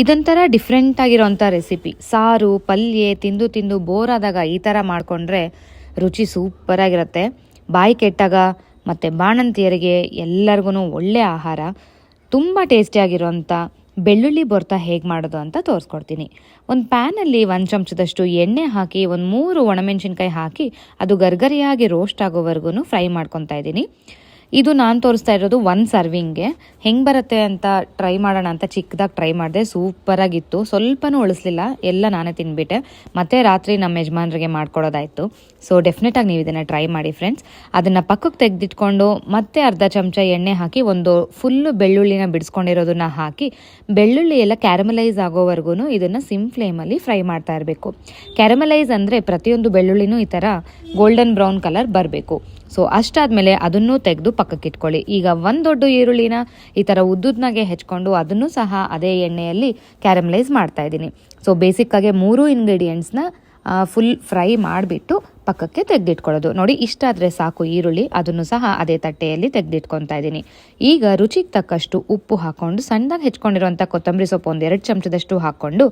ಇದೊಂಥರ ಡಿಫ್ರೆಂಟ್ ಆಗಿರೋಂಥ ರೆಸಿಪಿ ಸಾರು, ಪಲ್ಯ, ತಿಂದು ತಿಂದು ಬೋರ್ ಆದಾಗ ಈ ಥರ ಮಾಡಿಕೊಂಡ್ರೆ ರುಚಿ ಸೂಪರಾಗಿರುತ್ತೆ ಬಾಯಿ ಕೆಟ್ಟಾಗ ಮತ್ತು ಬಾಣಂತಿಯರಿಗೆ ಎಲ್ಲರಿಗೂ ಒಳ್ಳೆ ಆಹಾರ. ತುಂಬ ಟೇಸ್ಟಿಯಾಗಿರೋಂಥ ಬೆಳ್ಳುಳ್ಳಿ ಭರ್ತಾ ಹೇಗೆ ಮಾಡೋದು ಅಂತ ತೋರಿಸ್ಕೊಡ್ತೀನಿ. ಒಂದು ಪ್ಯಾನಲ್ಲಿ ಒಂದು ಚಮಚದಷ್ಟು ಎಣ್ಣೆ ಹಾಕಿ, ಒಂದು ಮೂರು ಒಣಮೆಣಸಿನ್ಕಾಯಿ ಹಾಕಿ, ಅದು ಗರ್ಗರಿಯಾಗಿ ರೋಸ್ಟ್ ಆಗೋವರೆಗೂ ಫ್ರೈ ಮಾಡ್ಕೊತಾ ಇದ್ದೀನಿ. ಇದು ನಾನು ತೋರಿಸ್ತಾ ಇರೋದು ಒಂದು ಸರ್ವಿಂಗ್ಗೆ ಹೆಂಗೆ ಬರುತ್ತೆ ಅಂತ ಟ್ರೈ ಮಾಡೋಣ ಅಂತ ಚಿಕ್ಕದಾಗಿ ಟ್ರೈ ಮಾಡಿದೆ ಸೂಪರಾಗಿತ್ತು ಸ್ವಲ್ಪನೂ ಉಳಿಸ್ಲಿಲ್ಲ, ಎಲ್ಲ ನಾನೇ ತಿನ್ಬಿಟ್ಟೆ. ಮತ್ತೆ ರಾತ್ರಿ ನಮ್ಮ ಯಜಮಾನರಿಗೆ ಮಾಡ್ಕೊಡೋದಾಯಿತು. ಸೊ ಡೆಫಿನೆಟಾಗಿ ನೀವು ಇದನ್ನು ಟ್ರೈ ಮಾಡಿ ಫ್ರೆಂಡ್ಸ್ ಅದನ್ನು ಪಕ್ಕಕ್ಕೆ ತೆಗೆದಿಟ್ಕೊಂಡು, ಮತ್ತೆ ಅರ್ಧ ಚಮಚ ಎಣ್ಣೆ ಹಾಕಿ, ಒಂದು ಫುಲ್ಲು ಬೆಳ್ಳುಳ್ಳಿನ ಬಿಡಿಸ್ಕೊಂಡಿರೋದನ್ನ ಹಾಕಿ, ಬೆಳ್ಳುಳ್ಳಿ ಎಲ್ಲ ಕ್ಯಾರಮಲೈಸ್ ಆಗೋವರೆಗೂ ಇದನ್ನು ಸಿಮ್ ಫ್ಲೇಮಲ್ಲಿ ಫ್ರೈ ಮಾಡ್ತಾ ಇರಬೇಕು. ಕ್ಯಾರಮಲೈಸ್ ಅಂದರೆ ಪ್ರತಿಯೊಂದು ಬೆಳ್ಳುಳ್ಳಿನೂ ಈ ಥರ ಗೋಲ್ಡನ್ ಬ್ರೌನ್ ಕಲರ್ ಬರಬೇಕು. ಸೊ ಅಷ್ಟಾದಮೇಲೆ ಅದನ್ನು ತೆಗೆದು ಪಕ್ಕಕ್ಕೆ ಇಟ್ಕೊಳ್ಳಿ. ಈಗ ಒಂದು ದೊಡ್ಡ ಈರುಳ್ಳಿನ ಈ ಥರ ಉದ್ದುದ್ನಾಗೆ ಹೆಚ್ಕೊಂಡು ಅದನ್ನು ಸಹ ಅದೇ ಎಣ್ಣೆಯಲ್ಲಿ ಕ್ಯಾರಮಲೈಸ್ ಮಾಡ್ತಾ ಇದ್ದೀನಿ. ಸೊ ಬೇಸಿಕ್ಕಾಗಿ ಮೂರು ಇಂಗ್ರೀಡಿಯೆಂಟ್ಸ್ನ ಫುಲ್ ಫ್ರೈ ಮಾಡಿಬಿಟ್ಟು ಪಕ್ಕಕ್ಕೆ ತೆಗೆದಿಟ್ಕೊಳ್ಳೋದು. ನೋಡಿ, ಇಷ್ಟಾದರೆ ಸಾಕು ಈರುಳ್ಳಿ, ಅದನ್ನು ಸಹ ಅದೇ ತಟ್ಟೆಯಲ್ಲಿ ತೆಗೆದಿಟ್ಕೊತಾ ಇದ್ದೀನಿ. ಈಗ ರುಚಿಗೆ ತಕ್ಕಷ್ಟು ಉಪ್ಪು ಹಾಕ್ಕೊಂಡು ಸಣ್ಣದಾಗಿ ಹೆಚ್ಕೊಂಡಿರುವಂಥ ಕೊತ್ತಂಬರಿ ಸೊಪ್ಪು ಒಂದು ಎರಡು ಚಮಚದಷ್ಟು ಹಾಕ್ಕೊಂಡು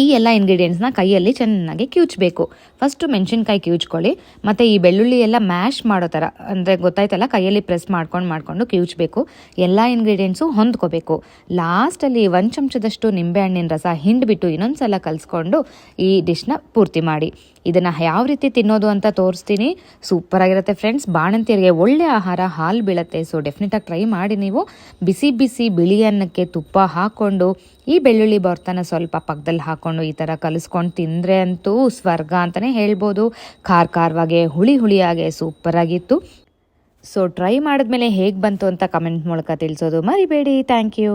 ಈ ಎಲ್ಲ ಇಂಗ್ರೀಡಿಯೆಂಟ್ಸ್ನ ಕೈಯಲ್ಲಿ ಚೆನ್ನಾಗಿ ಕಿವುಚಬೇಕು ಫಸ್ಟು ಮೆಣಸಿನ್ಕಾಯಿ ಕ್ಯೂಚ್ಕೊಳ್ಳಿ. ಮತ್ತು ಈ ಬೆಳ್ಳುಳ್ಳಿ ಎಲ್ಲ ಮ್ಯಾಶ್ ಮಾಡೋ ಥರ ಅಂದರೆ ಗೊತ್ತಾಯ್ತಲ್ಲ, ಕೈಯಲ್ಲಿ ಪ್ರೆಸ್ ಮಾಡ್ಕೊಂಡು ಮಾಡಿಕೊಂಡು ಕ್ಯೂಚ್ಬೇಕು. ಎಲ್ಲ ಇಂಗ್ರೀಡಿಯೆಂಟ್ಸು ಹೊಂದ್ಕೋಬೇಕು. ಲಾಸ್ಟಲ್ಲಿ ಒಂದು ಚಮಚದಷ್ಟು ನಿಂಬೆಹಣ್ಣಿನ ರಸ ಹಿಂಡ್ಬಿಟ್ಟು ಇನ್ನೊಂದು ಸಲ ಕಲಿಸ್ಕೊಂಡು ಈ ಡಿಶ್ನ ಪೂರ್ತಿ ಮಾಡಿ. ಇದನ್ನು ಯಾವ ರೀತಿ ತಿನ್ನೋದು ಅಂತ ತೋರಿಸ್ತೀನಿ. ಸೂಪರಾಗಿರುತ್ತೆ ಫ್ರೆಂಡ್ಸ್ ಬಾಣಂತಿಯರಿಗೆ ಒಳ್ಳೆ ಆಹಾರ, ಹಾಲು ಬೀಳುತ್ತೆ. ಸೊ ಡೆಫಿನೆಟಾಗಿ ಟ್ರೈ ಮಾಡಿ ನೀವು. ಬಿಸಿ ಬಿಸಿ ಬಿಳಿ ಅನ್ನಕ್ಕೆ ತುಪ್ಪ ಹಾಕ್ಕೊಂಡು ಈ ಬೆಳ್ಳುಳ್ಳಿ ಬರ್ತನ ಸ್ವಲ್ಪ ಪಕ್ಕದಲ್ಲಿ ಹಾಕ್ಕೊಂಡು ಈ ಥರ ಕಲಿಸ್ಕೊಂಡು ತಿಂದರೆ ಅಂತೂ ಸ್ವರ್ಗ ಅಂತಲೇ ಹೇಳ್ಬೋದು. ಖಾರ ಖಾರವಾಗೆ ಹುಳಿ ಹುಳಿಯಾಗೆ ಸೂಪರಾಗಿತ್ತು ಸೊ ಟ್ರೈ ಮಾಡಿದ್ಮೇಲೆ ಹೇಗೆ ಬಂತು ಅಂತ ಕಮೆಂಟ್ ಮೂಲಕ ತಿಳಿಸೋದು ಮರಿಬೇಡಿ. Thank you